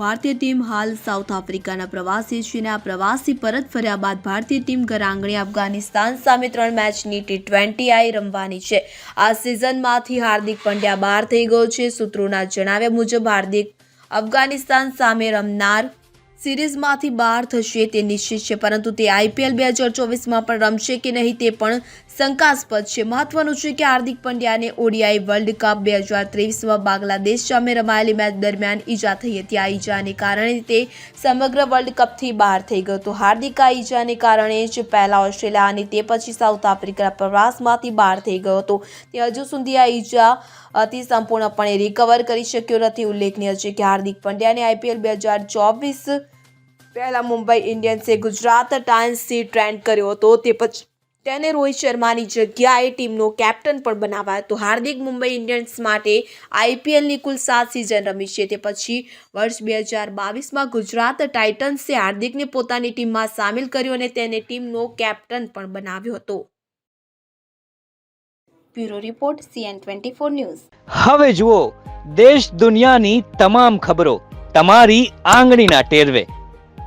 ભારતીય ટીમ હાલ સાઉથ આફ્રિકાના પ્રવાસી છે અને આ પ્રવાસી પરત ફર્યા બાદ ભારતીય ટીમ ઘર આંગણે અફઘાનિસ્તાન સામે ત્રણ મેચની ટી ટ્વેન્ટી આઈ રમવાની છે. આ સિઝનમાંથી હાર્દિક પંડ્યા બહાર થઈ ગયો છે. સૂત્રોના જણાવ્યા મુજબ, હાર્દિક અફઘાનિસ્તાન સામે રમનાર સિરીઝમાંથી બહાર થશે તે નિશ્ચિત છે, પરંતુ તે આઈપીએલ બે હજાર ચોવીસમાં પણ રમશે કે નહીં તે પણ શંકાસ્પદ છે. મહત્વનું છે કે હાર્દિક પંડ્યાને ઓડીઆઈ વર્લ્ડ કપ બે હજાર ત્રેવીસમાં બાંગ્લાદેશ સામે રમાયેલી મેચ દરમિયાન ઈજા થઈ હતી. આ ઈજાને કારણે તે સમગ્ર વર્લ્ડ કપથી બહાર થઈ ગયો હતો. હાર્દિક આ ઈજાને કારણે જ પહેલા ઓસ્ટ્રેલિયા અને તે પછી સાઉથ આફ્રિકા પ્રવાસમાંથી બહાર થઈ ગયો હતો. તે હજુ સુધી આ ઈજા અતિ સંપૂર્ણપણે રિકવર કરી શક્યો નથી. ઉલ્લેખનીય છે કે હાર્દિક પંડ્યાને આઈપીએલ બે હજાર ચોવીસ પહેલા મુંબઈ ઇન્ડિયન્સે ગુજરાત ટાઇમ્સથી ટ્રેન્ડ કર્યો હતો. તે પછી તેને રોહિત શર્માની જગ્યાએ ટીમનો કેપ્ટન પણ બનાવાયો હતો. હાર્દિક મુંબઈ ઇન્ડિયન્સ માટે આઈપીએલની કુલ સાત સિઝન રમી છે. તે પછી વર્ષ બે હજાર બાવીસમાં ગુજરાત ટાઇટન્સે હાર્દિકને પોતાની ટીમમાં સામેલ કર્યો અને તેને ટીમનો કેપ્ટન પણ બનાવ્યો હતો. Bureau report, CN twenty four news. હવે જુઓ, દેશ દુનિયાની તમામ ખબરો તમારી આંગળીના ટેરવે.